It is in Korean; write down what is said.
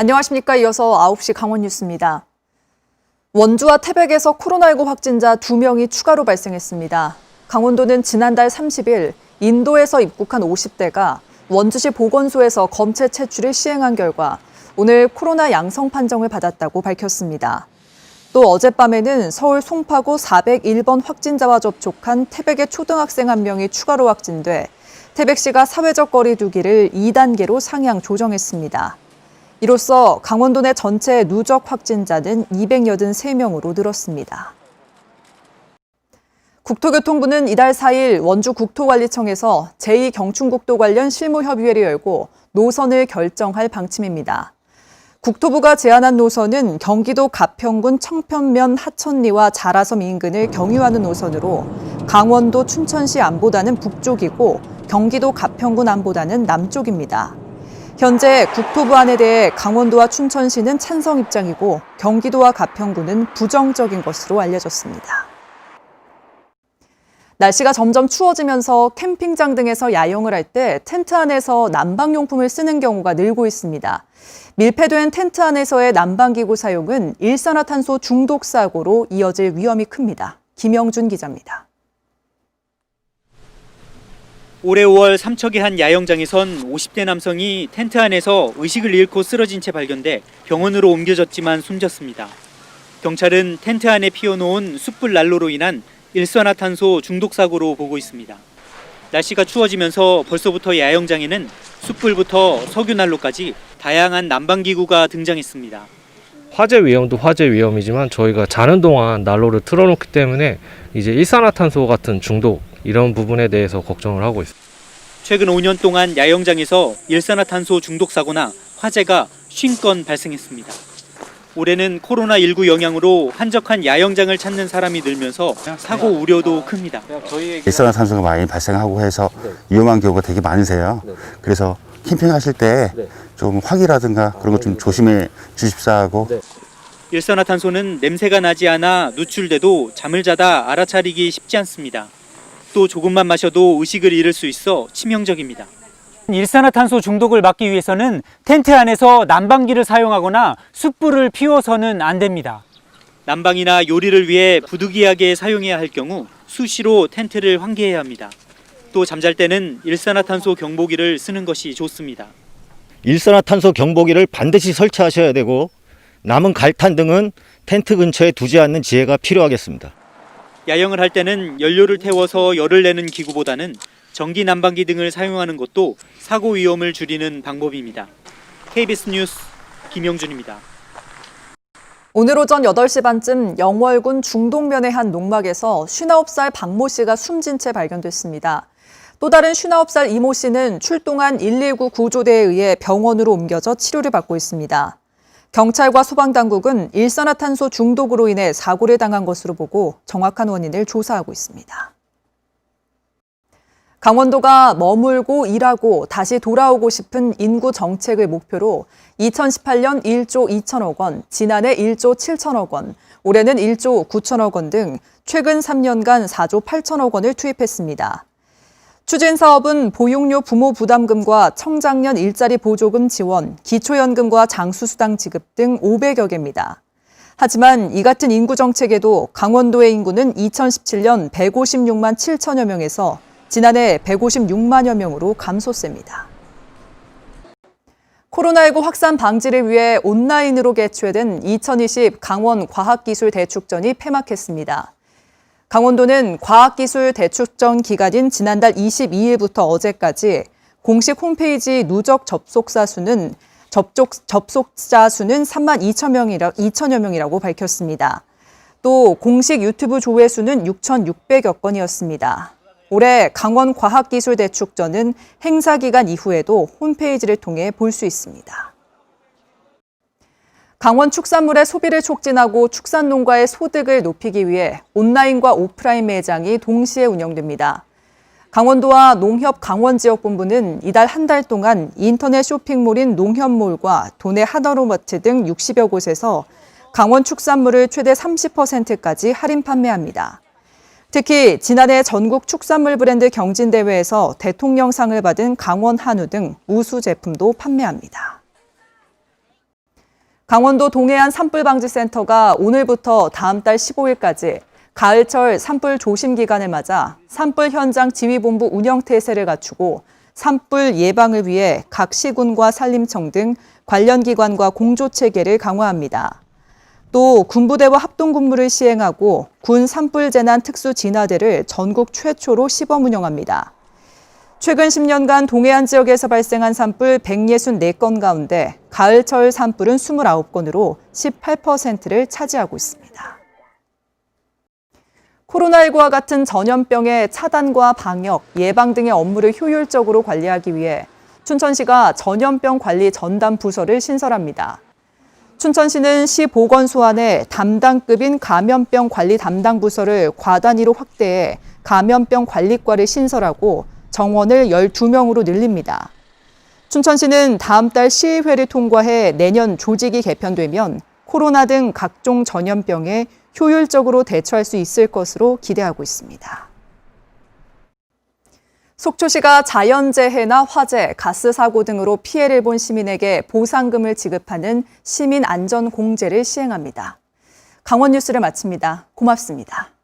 안녕하십니까. 이어서 9시 강원 뉴스입니다. 원주와 태백에서 코로나19 확진자 2명이 추가로 발생했습니다. 강원도는 지난달 30일 인도에서 입국한 50대가 원주시 보건소에서 검체 채취를 시행한 결과 오늘 코로나 양성 판정을 받았다고 밝혔습니다. 또 어젯밤에는 서울 송파구 401번 확진자와 접촉한 태백의 초등학생 한 명이 추가로 확진돼 태백시가 사회적 거리 두기를 2단계로 상향 조정했습니다. 이로써 강원도 내 전체 누적 확진자는 283명으로 늘었습니다. 국토교통부는 이달 4일 원주 국토관리청에서 제2경춘국도 관련 실무협의회를 열고 노선을 결정할 방침입니다. 국토부가 제안한 노선은 경기도 가평군 청편면 하천리와 자라섬 인근을 경유하는 노선으로 강원도 춘천시 안보다는 북쪽이고 경기도 가평군 안보다는 남쪽입니다. 현재 국토부 안에 대해 강원도와 춘천시는 찬성 입장이고 경기도와 가평군은 부정적인 것으로 알려졌습니다. 날씨가 점점 추워지면서 캠핑장 등에서 야영을 할 때 텐트 안에서 난방용품을 쓰는 경우가 늘고 있습니다. 밀폐된 텐트 안에서의 난방기구 사용은 일산화탄소 중독 사고로 이어질 위험이 큽니다. 김영준 기자입니다. 올해 5월 삼척의 한 야영장에선 50대 남성이 텐트 안에서 의식을 잃고 쓰러진 채 발견돼 병원으로 옮겨졌지만 숨졌습니다. 경찰은 텐트 안에 피워놓은 숯불 난로로 인한 일산화탄소 중독 사고로 보고 있습니다. 날씨가 추워지면서 벌써부터 야영장에는 숯불부터 석유 난로까지 다양한 난방 기구가 등장했습니다. 화재 위험도 화재 위험이지만 저희가 자는 동안 난로를 틀어놓기 때문에 이제 일산화탄소 같은 중독 이런 부분에 대해서 걱정을 하고 있습니다. 최근 5년 동안 야영장에서 일산화탄소 중독 사고나 화재가 50건 발생했습니다. 올해는 코로나19 영향으로 한적한 야영장을 찾는 사람이 늘면서 사고 우려도 큽니다. 일산화탄소가 많이 발생하고 해서 위험한 경우가 되게 많으세요. 그래서 캠핑하실 때좀 화기라든가 그런 것 좀 조심해 주십사 하고 일산화탄소는 냄새가 나지 않아 누출돼도 잠을 자다 알아차리기 쉽지 않습니다. 또 조금만 마셔도 의식을 잃을 수 있어 치명적입니다. 일산화탄소 중독을 막기 위해서는 텐트 안에서 난방기를 사용하거나 숯불을 피워서는 안 됩니다. 난방이나 요리를 위해 부득이하게 사용해야 할 경우 수시로 텐트를 환기해야 합니다. 또 잠잘 때는 일산화탄소 경보기를 쓰는 것이 좋습니다. 일산화탄소 경보기를 반드시 설치하셔야 되고 남은 갈탄 등은 텐트 근처에 두지 않는 지혜가 필요하겠습니다. 야영을 할 때는 연료를 태워서 열을 내는 기구보다는 전기 난방기 등을 사용하는 것도 사고 위험을 줄이는 방법입니다. KBS 뉴스 김영준입니다. 오늘 오전 8시 반쯤 영월군 중동면의 한 농막에서 59살 박모 씨가 숨진 채 발견됐습니다. 또 다른 59살 이모 씨는 출동한 119 구조대에 의해 병원으로 옮겨져 치료를 받고 있습니다. 경찰과 소방당국은 일산화탄소 중독으로 인해 사고를 당한 것으로 보고 정확한 원인을 조사하고 있습니다. 강원도가 머물고 일하고 다시 돌아오고 싶은 인구 정책을 목표로 2018년 1조 2천억 원, 지난해 1조 7천억 원, 올해는 1조 9천억 원 등 최근 3년간 4조 8천억 원을 투입했습니다. 추진 사업은 보육료 부모 부담금과 청장년 일자리 보조금 지원, 기초연금과 장수수당 지급 등 500여 개입니다. 하지만 이 같은 인구 정책에도 강원도의 인구는 2017년 156만 7천여 명에서 지난해 156만여 명으로 감소세입니다. 코로나19 확산 방지를 위해 온라인으로 개최된 2020 강원 과학기술 대축전이 폐막했습니다. 강원도는 과학기술 대축전 기간인 지난달 22일부터 어제까지 공식 홈페이지 누적 접속자 수는 접촉, 접속자 수는 3만 2천 명이라, 2천여 명이라고 밝혔습니다. 또 공식 유튜브 조회수는 6,600여 건이었습니다. 올해 강원 과학기술대축전은 행사 기간 이후에도 홈페이지를 통해 볼 수 있습니다. 강원 축산물의 소비를 촉진하고 축산 농가의 소득을 높이기 위해 온라인과 오프라인 매장이 동시에 운영됩니다. 강원도와 농협 강원지역본부는 이달 한 달 동안 인터넷 쇼핑몰인 농협몰과 도내 하나로마트 등 60여 곳에서 강원 축산물을 최대 30%까지 할인 판매합니다. 특히 지난해 전국 축산물 브랜드 경진대회에서 대통령상을 받은 강원 한우 등 우수 제품도 판매합니다. 강원도 동해안 산불 방지 센터가 오늘부터 다음 달 15일까지 가을철 산불 조심 기간을 맞아 산불 현장 지휘본부 운영 태세를 갖추고 산불 예방을 위해 각 시군과 산림청 등 관련 기관과 공조 체계를 강화합니다. 또 군부대와 합동 근무를 시행하고 군 산불 재난 특수 진화대를 전국 최초로 시범 운영합니다. 최근 10년간 동해안 지역에서 발생한 산불 164건 가운데 가을철 산불은 29건으로 18%를 차지하고 있습니다. 코로나19와 같은 전염병의 차단과 방역, 예방 등의 업무를 효율적으로 관리하기 위해 춘천시가 전염병 관리 전담 부서를 신설합니다. 춘천시는 시 보건소 안에 담당급인 감염병 관리 담당 부서를 과 단위로 확대해 감염병 관리과를 신설하고 정원을 12명으로 늘립니다. 춘천시는 다음 달 시의회를 통과해 내년 조직이 개편되면 코로나 등 각종 전염병에 효율적으로 대처할 수 있을 것으로 기대하고 있습니다. 속초시가 자연재해나 화재, 가스 사고 등으로 피해를 본 시민에게 보상금을 지급하는 시민 안전 공제를 시행합니다. 강원 뉴스를 마칩니다. 고맙습니다.